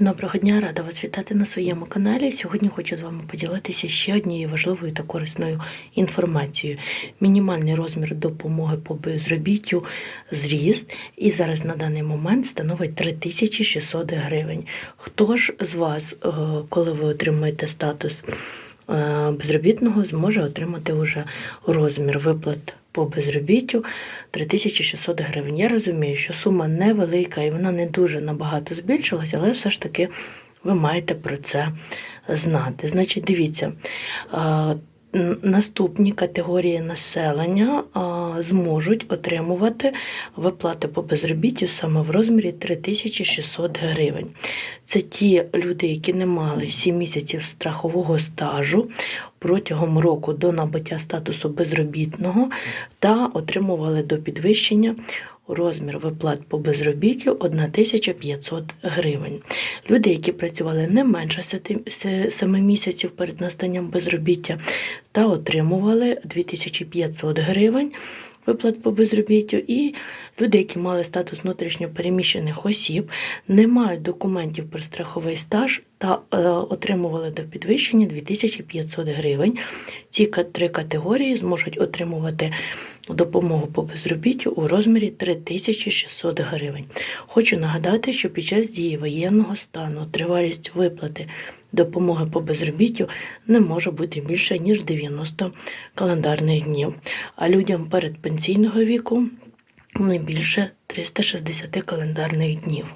Доброго дня, рада вас вітати на своєму каналі. Сьогодні хочу з вами поділитися ще однією важливою та корисною інформацією. Мінімальний розмір допомоги по безробіттю зріс і зараз на даний момент становить 3600 гривень. Хто ж з вас, е, коли ви отримаєте статус безробітного, зможе отримати уже розмір виплат по безробіттю 3600 гривень. Я розумію, що сума невелика і вона не дуже набагато збільшилася, але все ж таки ви маєте про це знати. Значить, дивіться. Наступні категорії населення зможуть отримувати виплати по безробіттю саме в розмірі 3600 гривень. Це ті люди, які не мали 7 місяців страхового стажу протягом року до набуття статусу безробітного та отримували до підвищення розмір виплат по безробіттю 1500 гривень. Люди, які працювали не менше 7 місяців перед настанням безробіття та отримували 2500 гривень виплат по безробіттю, і люди, які мали статус внутрішньо переміщених осіб, не мають документів про страховий стаж та е, отримували до підвищення 2500 гривень. Ці три категорії зможуть отримувати допомогу по безробіттю у розмірі 3600 гривень. Хочу нагадати, що під час дії воєнного стану тривалість виплати допомоги по безробіттю не може бути більше ніж 90 календарних днів, а людям передпенсійного віку не більше 360 календарних днів.